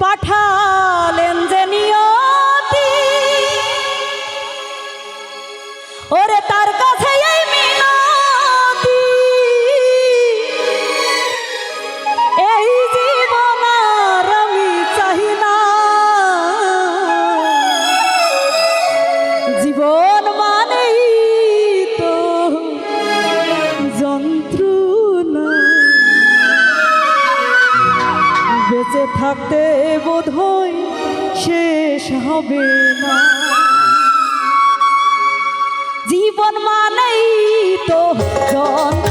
পাঠালেন যে থাকতে বোধহয় শেষ হবে না। জীবন মানেই তো জন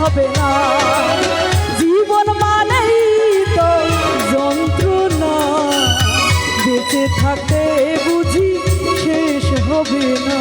হবে না। জীবন মানেই তো যন্ত্রণা। বেঁচে থাকতে বুঝি শেষ হবে না।